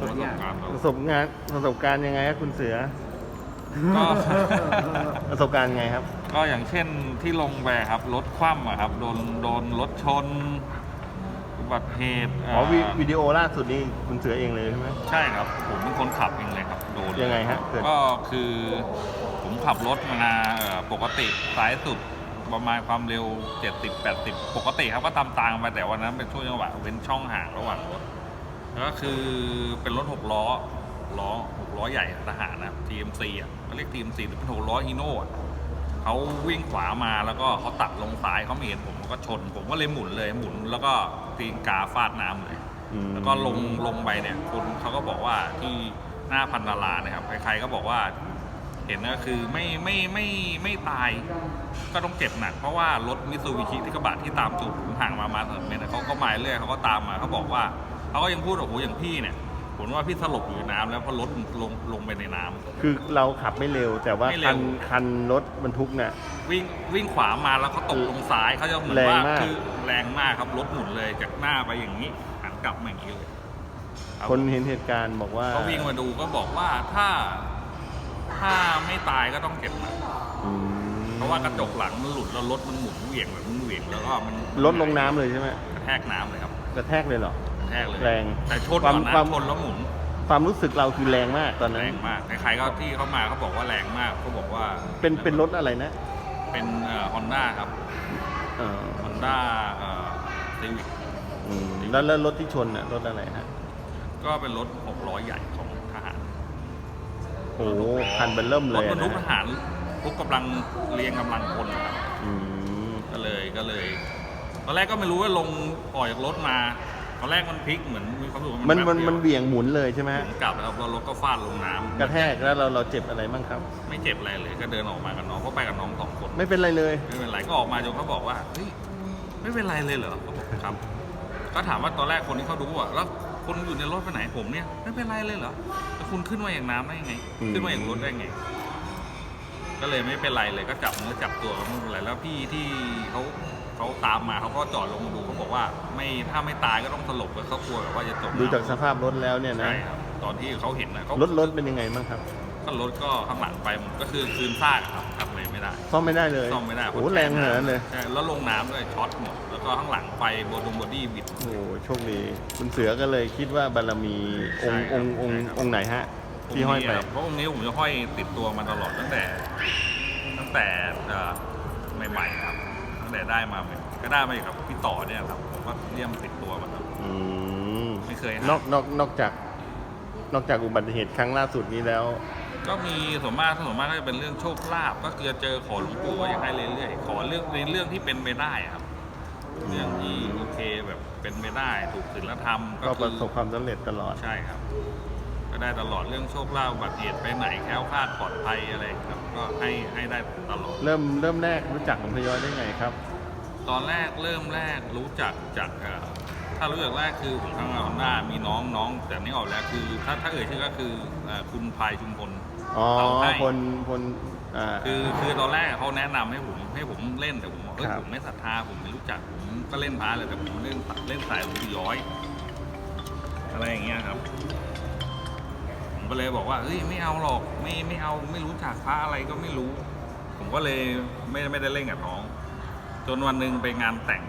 ประสบการณ์ครับประสบงานประสบการณ์ยังไงครับคุณเสือ ก็ ประสบการณ์ไงครับ ก็อย่างเช่นที่ลงไปครับรถคว่ำอะครับโดนโดนรถชนอุบัติเหตุอ๋อวิเอ่อวิดีโอล่าสุดนี่คุณเสือเองเลยใช่ไหม ใช่ครับ ผมเป็นคนขับเองเลยครับโดนยังไงฮะเกิด ก็คือผมขับรถมาเอ่อปกติสายสุดประมาณความเร็ว 70 80 ปกติครับก็ตามตามไปแต่วันนั้นเป็นช่วงจังหวะเว้นช่องห่างระหว่างรถแล้ว ก็คือเป็นรถหกล้อล้อหกล้อใหญ่ทหารนะครับ TMC อะเขาเรียก TMC หรือเป็นหกล้อฮีโน่อะเขาวิ่งขวามาแล้วก็เขาตัดลงซ้ายเขาไม่เห็นผมก็ชน ผมก็เลยหมุนเลยหมุนแล้วก็ตีนกาฟาดน้ำเลยอืมแล้วก็ลงลงไปเนี่ยคนเขาก็บอกว่าที่หน้าพันนาราเนะครับใครๆก็บอกว่าเห็นก็คือไม่ไม่ไม่ไม่ตายก็ต้องเจ็บหนัก เพราะว่ารถมิตซูบิชิที่กระบะที่ตามตูดผมห่างมามาสามเมตรเขาก็มาเรื่อยเขาก็ตามมาเขาบอกว่า เขาก็ยังพูดโอ้โหอย่างพี่เนี่ยผมว่าพี่สลบอยู่ในน้ำแล้วเพราะรถมันลงลงไปในน้ำ คือเราขับไม่เร็ว แต่ว่าไม่เร็คัว นคันรถบรรทุกเนี่ยวิ่งวิ่งขวามาแล้วเขาตกลงซ้ายเขาจะเหมือนแรงว่ามาก คือแรงมากครับรถหมุนเลยจากหน้าไปอย่างนี้หันกลับมาอย่างนี้เลยรับคนเห็นเหตุการณ์บอกว่าก็วิ่งมาดูก็บอกว่าถ้าถ้าไม่ตายก็ต้องเจ็บหนักอืมเพราะว่ากระจกหลังมันหลุดแล้วรถมันหมุนเหวี่ยงแบบมันเหวี่ยงแล้วก็มันรถลงน้ำเลยใช่ไหมกระแทกน้ำเลยครับกระแทกเลยเหรอกระ แทกเลยแรง แต่ชนความก่อนนะความ ชนแล้วหมุนความรู้สึกเราคือแรงมากตอนแรนั้น งมากใครๆก็ที่เขามาเขาบอกว่าแรงมากเขาบอกว่าเป็นเป็นรถอะไรนะเป็นฮอนด้าครับเออฮอนด้าซีวิกอืมแล้วแล้วรถที่ชนน่ะรถอะไรฮะก็เป็นรถหกล้อใหญ่ของทหารโอ้โหคันเบลเริ่มรเลถยบรรทุกทนะหารทุกกำลังเรียงกำลังคนนะครับ อืมก็เลยก็เลย ตอนแรกก็ไม่รู้ว่าลงออกจากรถมา ตอนแรกมันพลิกเหมือนมีความรู้สึกว่ามันแบบมันเดียวมันเบี่ยงหมุนเลยใช่ไหมหฮะมุนกลับแล้วรถก็ฟาดลงน้ำกระแทกแล้วเราเราเจ็บอะไรบ้างครับไม่เจ็บอะไรเลยก็เดินออกมากับน้องก็ไปกับน้องสองคน ไม่เป็นไรเลย ไม่เป็นไรก็ออกมาจนเขาบอกว่าเฮ้ยไม่เป็นไรเลยเหรอเขาบอกครับ ก็ถามว่าตอนแรกคนที่เขาดูว่าแล้วคนอยู่ในรถไปไหนผมเนี่ย ไม่เป็นไรเลยเหรอแล้วคุณขึ้นมาอย่างน้ำได้ยังไง อืม ขึ้นมาอย่างรถได้ไง ก็เลยไม่เป็นไรเลยก็จับเนื้อจับตัวก็ไม่เป็นไรแล้วพี่ที่เขา เขาตามมาเขาก็จอดลงมาดูเขาบอกว่าไม่ถ้าไม่ตายก็ต้องสลบแล้วเขากลัวแบบว่าจะจมดูน้ำจากสภาพรถแล้วเนี่ยนะใช่ครับตอนที่เขาเห็นนะเขารถรถเป็นยังไงบ้างครับก็รถก็ข้างหลังไปมันก็คือคืนซากครับทำอะไรไม่ได้ ซ่อมไม่ได้เลยซ่อมไม่ได้โอ้โหแรงขนาดนั้นเลย ใช่แล้วลงน้ำด้วยช็อตหมดแล้วก็ข้างหลังไฟบนดงบอดี้บิด โอ้โหโชคดีคุณเสือก็เลยคิดว่าบารมีองค์ใช่คอรับงค์องค์ใช่ครับ องค์ไหนฮะ ที่ห้อยไปงค์นี้ะเพราะองค์นี้ผมจะห้อยติดตัวมาตลอดตั้งแต่ ตั้งแต่เอ่อใหม่ๆครับ ตั้งแต่ได้มาใหม่ก็ได้มาจากพี่ต่อเนี่ยครับผมก็เลี่ยมติดตัวมาครับ อืมไม่เคยนหาอกนอกนอกจาก นอกจากอุบัติเหตุครั้งล่าสุดนี้แล้ว ก็มีส่วนมากส่วนมากก็จะเป็นเรื่องโชคลาภก็คือจะเจอขอหลวงปู่ก็อยากให้เรื่อยๆขอเรื่องในเรื่องที่เป็นไปได้ครับ เรื่องที่โอเคแบบเป็นไปได้ถูกศีลธรรมก็ก็ปคืระอสบความสำเร็จตลอด ใช่ครับ ก็ได้ตลอดเรื่องโชคลาภอุบัติเหตุไปไหนแคล้วคลาดปลอดภัยอะไรครับ ก็ให้ให้ได้ตลอด เริ่มเริ่มแรกรู้จักหลวงพยอยได้ไงครับ ตอนแรกเริ่มแรกรู้จักจากเอ่อถ้ารู้จักแรกคือผมทำงานฮอนด้ามีน้องน้องแต่นี่ออกแล้วคือ ถ้าถ้าเอ่ยชื่อก็คือเอ่อคุณพายชุมพลอ๋อเอาให้คนคนอ่า คือคือตอนแรกเขาแนะนำให้ผมให้ผมเล่นแต่ผมบอกเฮ้ยครับ ผมไม่ศรัทธาผมไม่รู้จักผมก็เล่นพาเลยแต่ผมเล่นเล่นสายหลวงปู่ย้อย อะไรอย่างเงี้ยครับผม ก็เลยบอกว่าเฮ้ยไม่เอาหรอกไม่ไม่เอาไม่รู้จักพระอะไรก็ไม่รู้ ผมก็เลยไม่ไม่ได้เล่นกับน้อง จนวันหนึ่งไปงานแต่ง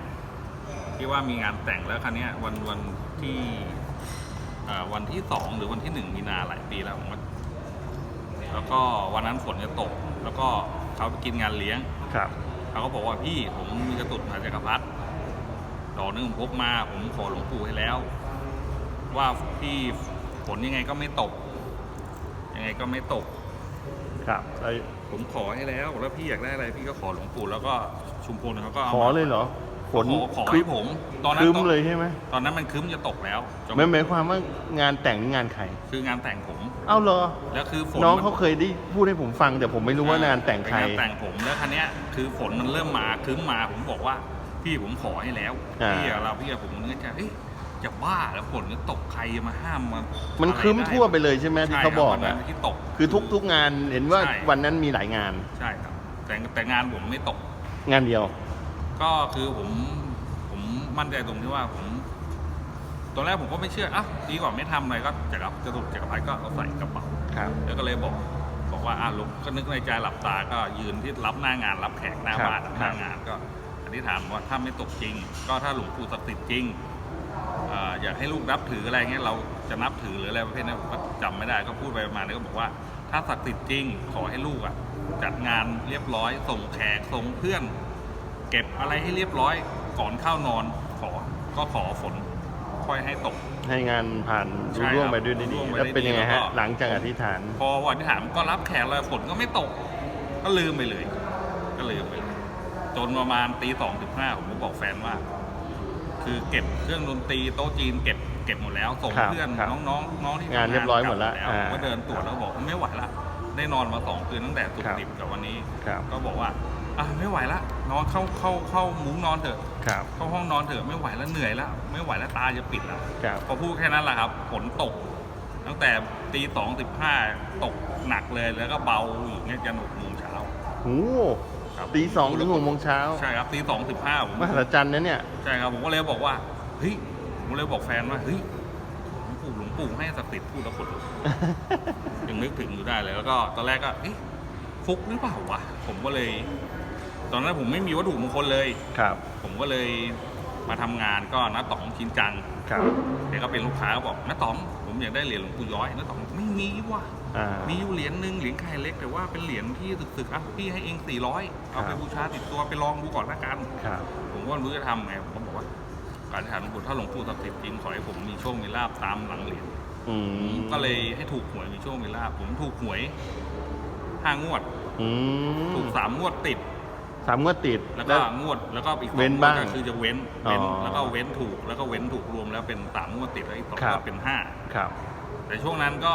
ที่ว่ามีงานแต่งแล้วครั้นี้ยวันวันที่เอ่อวันที่สองหรือวันที่หนึ่งมีนาหลายปีแล้วผมก็แล้วก็วันนั้นฝนจะตก แล้วก็เขาไปกินงานเลี้ยงครับเขาก็บอกว่าพี่ผมมีกระตุดมหาจักรพรรดิดอกหนึงผมพกมา ผมขอหลวงปู่ให้แล้ว ว่าพี่ฝนยังไงก็ไม่ตก ยังไงก็ไม่ตก ครับแล้วผมขอให้แล้วแล้วพี่อยากได้อะไรพี่ก็ขอหลวงปู่แล้วก็ชุมพลเขาก็าขอมาเลยเหรอฝนขอขอให้ผม ตอนนั้นคืมตอนเลยใช่ไหมตอนนั้นมันคืมจะตกแล้วจะไม่หมายความว่างานแต่งหรืองานใครคืองานแต่งผมเอ้าเหรอแล้วคือฝนน้องมัเขาเคยได้พูดให้ผมฟัง แต่ผมไม่รู้ว่างานแต่งใครเป็นงานแต่งผมแล้วคันนี้ยคือฝนมันเริ่มมาคืมมาผมบอกว่าพี่ผมขอให้แล้วอ่าพี่อะเราพี่อะผมนึกใจเอ๊ะ จะบ้าแล้วฝนจะตกใครมาห้ามมามัมันครึ้มทั่วไปเลยใช่ไหมที่เขาบอกนะอะที่ตก คือทุกทุกงานเห็นว่าใช่ วันนั้นมีหลายงาน ใช่ครับ แต่แต่งานผมไม่ตก งานเดียว ก็คือผมผมมั่นใจตรงที่ว่าผมผตอนแรกผมก็ไม่เชื่ออะดีกว่าไม่ทำอะไรก็จักรจะถูกจักรพรรดิก็เอาใส่กระเป๋า ครับ แล้วก็เลยบอกบอกว่าอะลุงก็นึกในใจหลับตาก็ยืนที่รับหน้างานรับแขกหน้าครับบ้านครับ หน้างานก็อธิษฐานว่าถ้าไม่ตกจริง ก็ถ้าหลวงปู่ศักดิ์สิทธิ์จริง อ่าอยากให้ลูกนับถืออะไรเงี้ยเราจะนับถือหรืออะไรประเภทนี้ผมก็จำไม่ได้ก็พูดไปประมาณนี้ก็บอกว่า ถ้าศักดิ์สิทธิ์จริงขอให้ลูกอะจัดงานเรียบร้อย ส่งแขกส่งเพื่อน เก็บอะไรให้เรียบร้อยก่อนเข้านอนขอก็ขอฝนค่อยให้ตก ให้งานผ่านใช่รุ่ร่วงครับไปด้วยดีรุ่ร่วงไปแล้วเป็นยังไงได้ดีแล้ฮะวก็ หลังจากอธิษฐาน พอวันที่ถามก็รับแขกเลยฝนก็ไม่ตก ก็ลืมไปเลย ก็ลืมไปเลย จนประมาณตีสองถึงห้าผมก็บอกแฟนว่า คือเก็บเครื่องดนตรีโต๊ะจีนเก็บเก็บหมดแล้วส่งครับเพื่อนครับน้องๆน้องที่งานเรียบร้อยหมดแล้วกบอ่าผมก็เดินตรวจแล้วบอกไม่ไหวละได้นอนมาสองคืนตั้งแต่สุกครับร์ดิบกับวันนี้ ครับก็บอกว่าอะไม่ไหวละนอนเข้าเข้าเข้ามุ้งนอนเถอะ ครับเข้าห้องนอนเถอะไม่ไหวแล้วเหนื่อยแล้วไม่ไหวแล้วตาจะปิดแล้วครับพอพูดแค่นั้นแหละครับฝนตก ตั้งแต่ตีสองสิบห้าตกหนักเลยแล้วก็เบาอยู่เนี่ยยันหกโมงเช้า โอ้ ครับตีสองถึงหกโมงเช้าใช่ครับตีสองสิบห้าผมมหัศจรรย์นะเนี่ย ใช่ครับผมก็เลยบอกว่าเฮ้ยผมเลยบอกแฟนว่าเฮ้ยหลวงปู่หลวงปู่ให้ศักดิ์สิทธิ์พูดแล้วขนลุก ยังนึกถึงอยู่ได้เลยแล้วก็ตอนแรกก็เอ๊ะฟุกหรือเปล่าวะผมก็เลย ตอนนั้นผมไม่มีวัตถุมงคลเลย ครับ ผมก็เลย มาทำงานก็นัดต๋องชินจังครับเดี๋ยวก็เป็นลูกค้าก็บอกน้าต๋องผมอยากได้เหรียญหลวงปู่ย้อยน้าต๋องบอกไม่มีว่ะอ่ามีอยู่เหรียญหนึ่งเหรียญไข่เล็กแต่ว่าเป็นเหรียญที่สึกๆอะพี่ให้เองสี่ร้อยเอาไปครับบูชาติดตัวไปลองดูก่อนละกันครับผมก็ไม่รู้จะทำไงผมก็บอกว่าการถามหลวงปู่ถ้าหลวงปู่ศักดิ์สิทธิ์จริงขอให้ผมมีโชคมีลาบตามหลังเหรียญอืมก็เลยให้ถูกหวยมีโชคมีลาบผมถูกหวยห้างวดอืมถูกสามงวดติด สามงวดติด แล้วก็งวดแล้วก็อีกสองเว้นงวดบ้างก็คือจะเว้นเว้น อ๋อแล้วก็เว้นถูกแล้วก็เว้นถูกรวมแล้วเป็นสามงวดติดแล้วอีกสองครังบวดเป็นห้าครับ แต่ช่วงนั้นก็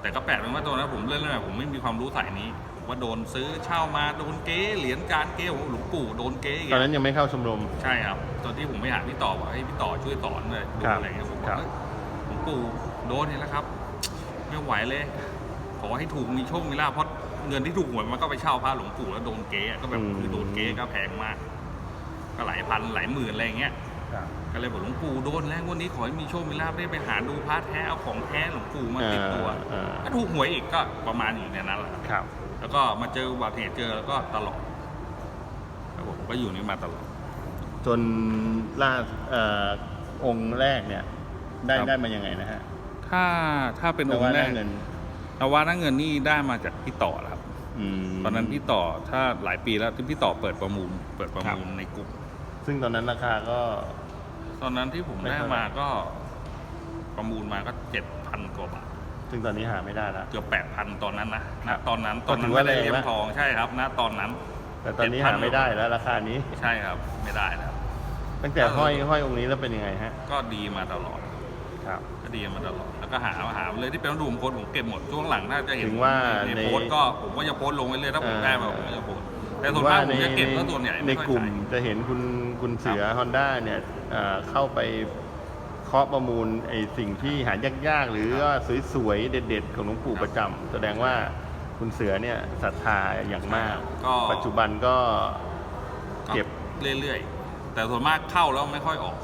แต่ก็แปลกตรงว่าตอนนั้นผมเล่นเล่นผมไม่มีความรู้สายนี้ว่าโดนซื้อเช่ามาโดนเก๊เหรียญการเก๊โอ้โหหลวงปู่โดนเก๊อีกตอนนั้นยังไม่เข้าชมรม ใช่ครับ ตอนที่ผมไปหาพี่ต่อบอกให้พี่ต่อช่วยสอนเลยดูครับอะไรเงี้ยผมบอครักบเฮ้ยหลวงปู่โดนนี่แล้วครับ ไม่ไหวเลย ขอให้ถูกมีโชคมีลาภเพราะ เงินที่ถูกหวยมันก็ไปเช่าพระหลวงปู่แล้วโดนเก๊ก็แบบคือโดนเก๊ก็แพงมาก ก็หลายพันหลายหมื่นอะไรอย่างเงี้ยครับก็เลยบอกหลวงปู่โดนแล้ววันนี้ขอให้มีโชคมีลาภได้ไปหาดูพระแท้เอาของแท้หลวงปู่มาติดตัวอ่าก็ถูกหวยอีกก็ประมาณอยู่ในนั้นแหละครับครับ แล้วก็มาเจออุบัติเหตุเจอแล้วก็ตลอดครับผมก็อยู่นี่มาตลอดจนล่าเอ่อองค์แรกเนี่ย ได้ครับได้มายังไงนะฮะถ้าถ้าเป็นแต่องว่าค์แรได้กเงินนวาหน้าเงินนี่ได้มาจากพี่ต่อแล้วครับอืม ตอนนั้นพี่ต่อถ้าหลายปีแล้วที่พี่ต่อเปิดประมูล เปิดประมูลครับในกลุ่ม ซึ่งตอนนั้นราคาก็ ตอนนั้นที่ผมไม่ได้เท่าไหร่มาก็ ประมูลมาก็เจ็ดพันกว่าบาทซึ่งตอนนี้หาไม่ได้แล้วเกือบแปดพันตอนนั้นนะณตอนนั้นก็ตอนถืนั้นอว่าไม่ได้แรงเหรียญนะทองใช่ครับณตอนนั้น แต่ตอนนี้7,000หาไม่ได้แล้วราคานี้ใช่ครับไม่ได้แล้วตั้งแต่เออห้อยห้อยองค์นี้แล้วเป็นยังไงฮะ ก็ดีมาตลอดครับ ก็ดีมาตลอดแล้วก็หาหาเลยที่เป็นรูปมงคลผมเก็บหมดช่วงหลังถ้าจะเห็นถึงว่าในในโพสต์ก็ผมก็จะโพสต์ลงไว้เลยถ้าผมเออได้มาผมก็จะโพสต์แต่ส่วนมากผมจะเก็บแล้วส่วนใหญ่ในไม่ค่อยกลุ่มขายจะเห็นคุณคุณเสือฮอนด้าเนี่ยเอ่อเข้าไปเคาะประมูลไอ้สิ่งที่หายากๆ หรือว่าสวยๆ เด็ดๆ ของหลวงปู่ประจำแสดงว่าคุณเสือเนี่ยศรัทธาอย่างมาก ก็ ปัจจุบันก็เก็บ เรื่อยๆ แต่ส่วนมากเข้าแล้วไม่ค่อยออก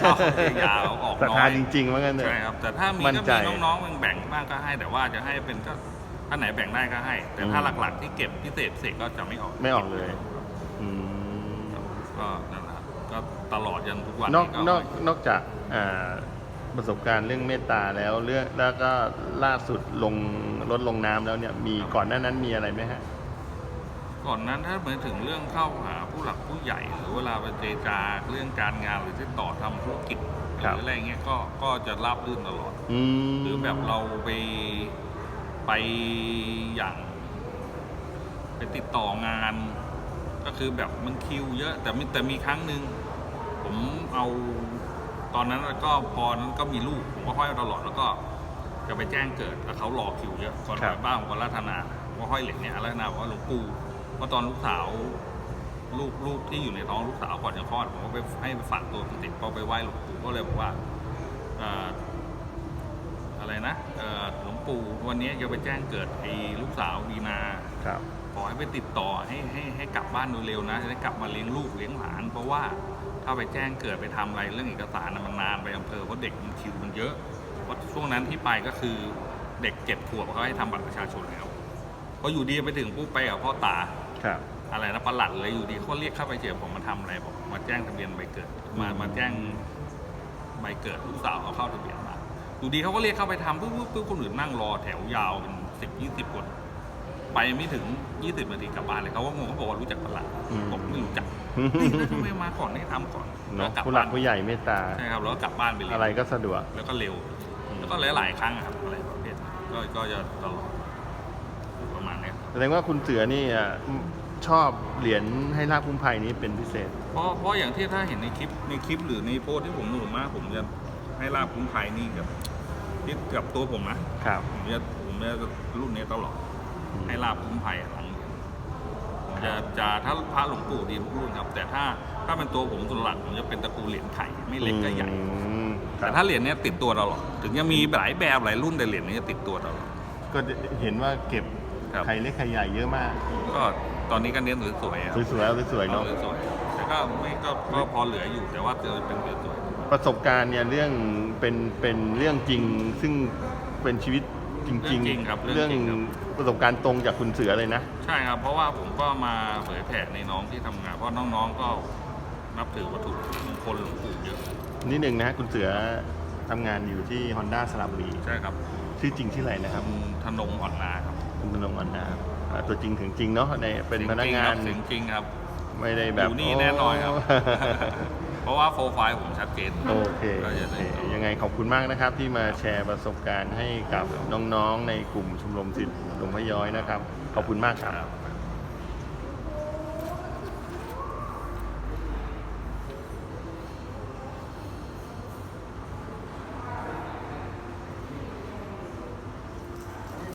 เข้ายาวออกศรัทน้อธายจริงๆว่างั้นเถใช่อะครับแต่ถ้ามีมั่นก็ใจ มีน้องๆแบ่งบ้างก็ให้ แต่ว่าจะให้เป็นก็ถ้าไหนแบ่งได้ก็ให้ แต่ถ้าอืมหลักๆที่เก็บพิเศษพิเศษก็จะไม่ออกไม่ออกเลยอืมก็นั่นแหละครับก็ตลอดยันทุกวันนอกก็นอกนอกจากอ่าประสบการณ์เรื่องเมตตาแล้วเรื่องแล้วก็ล่าสุดลงรถลงน้ำแล้วเนี่ยมีก่อนหน้านั้นมีอะไรไหมฮะ ก่อนนั้นถ้าเหมือนถึงเรื่องเข้าหา ผู้หลักผู้ใหญ่ หรือเวลาไปเจรจาเรื่องการงานหรือที่ต่อทำธุรกิจหครับรืออะไรเงี้ยก็ก็จะราบรื่นตลอดอืมหรือแบบเราไปไปอย่าง ไปติดต่องาน ก็คือแบบมันคิวเยอะ แต่มีแต่มีครั้งหนึ่งผมเอาตอนนั้นก็พอนั้นก็มีลูกผมก็ห้อยตลอดแล้วก็จะไปแจ้งเกิดแล้วเขารอคิวเยอะก่อนครัไปบบ้านผมก็รัตนาว่าห้อยเหล็กเนี่ยรัตนาบอกว่าหลวงปู่ว่าตอนลูกสาว ลูกลูกที่อยู่ในท้องลูกสาวก่อนจะคลอดผมก็ไปให้ไปฝากตัวเป็นเด็กพอไปไหว้หลวงปู่ก็เลยบอกว่าเอ่ออะไรนะเอ่อหลวงปู่วันนี้จะไปแจ้งเกิดไอ้ลูกสาววีนาครับขอให้ไปติดต่อให้ให้ให้กลับบ้านโดยเร็วนะจะได้กลับมาเลี้ยงลูกเลี้ยงหลาน เพราะว่าถ้าไปแจ้งเกิดไปทำอะไรเรื่องเอกสารน่ะมันนานไปอำเภอเพราะเด็กมันคิวมันเยอะเพราะช่วงนั้นที่ไปก็คือเด็กเจ็ดขวบเขาให้ทำบัตรประชาชนแล้วพออยู่ดีไปถึงปุ๊บไปกับพ่อตาครับ อะไรนะประหลัดเลยอยู่ดีเขาเรียกเข้าไปเฉยผมมาทำอะไรบอกมาแจ้งทะเบียนใบเกิด มามาแจ้งใบเกิดลูกสาวเอาเข้าทะเบียนมาอยู่ดีเขาก็เรียกเข้าไปทำปุ๊บปุ๊บปุ๊บคนอื่นนั่งรอแถวยาวเป็นสิบยี่สิบคนไปไม่ถึงยี่สิบนาทีกลับบ้านเลยเขาก็งงเขาบอกว่ารู้จักประหลัดอืมผมไม่รู้จักนี่แล้วทำไมมาก่อนให้ทำก่อนเนาะแล้วกลับผู้หลับ้ากนผู้ใหญ่เมตตา ใช่ครับแล้วก็กลับบ้านไปเลย อะไรก็สะดวก แล้วก็เร็วแล้วก็หลาย ๆ ครั้งอะครับอะไรประเภทนี้ก็ก็จะตลอดประมาณเนี้ยแสดงว่าคุณเสือนี่อะ ชอบเหรียญให้ลาบคุ้มภัยนี้เป็นพิเศษ เพราะเพราะอย่างที่ถ้าเห็นในคลิปในคลิปหรือในโพสต์ที่ผมลงมาผมจะให้ลาบคุ้มภัยนี่กับที่กับตัวผมนะครับ ผมจะผมจะรุ่นนี้ตลอด อืม ให้ลาบคุ้มภัยหลังผมจะจะถ้าพระหลวงปู่ดีทุกรุ่นครับ แต่ถ้าถ้าเป็นตัวผมสุดหลักผมจะเป็นตระกูลเหรียญไข่ไม่เล็กก็ใหญ่ อืมคแต่รับถ้าเหรียญเนี้ยติดตัวเราหรอกถึงจะมีหลายแบบหลายรุ่นแต่เหรียญนี้จะติดตัวเราหรอกก็เห็นว่าเก็บครับ ไข่เล็กไข่ใหญ่เยอะมาก ก็ ตอนนี้ก็เน้นสวยๆครับสวยๆสวยๆเนาะอสวยๆแต่ก็ไม่ก็ก็พอเหลืออยู่แต่ว่าจะเป็นเหลือสวยประสบการณ์เนี่ยเรื่องเป็นเป็นเรื่องจริง ซึ่งเป็นชีวิตจริงเรื่องจริงครับเรื่องจริงครับ ประสบการณ์ตรงจากคุณเสือเลยนะ ใช่ครับ เพราะว่าผมก็มาเผยแผ่ในน้องที่ทำงาน เพราะน้องๆก็นับถือวัตถุมงคลหลวงปู่เยอะ นิดหนึ่งนะฮะคุณเสือทำงานอยู่ที่ Honda สระบุรีใช่ครับชื่อจริงชื่ออะไรนะครับ คุณธนงอ่อนนาครับ คุณพนมอันนะครับ อ่าตัวจริงถึงจริงเนาะในเป็นพนักงานจริงจริงครับ ไม่ได้แบบอยู่นี่แน่นอนครับ เพราะว่าโปรไฟล์ผมชัดเจนโอเคก็โอจะเคได้ยังไงขอบคุณมากนะครับ ที่มาแชร์ประสบการณ์ให้กับน้องๆในกลุ่มชมรมสิทธิ์หลวงพ่อย้อยนะครับ ขอบคุณมากครับครับ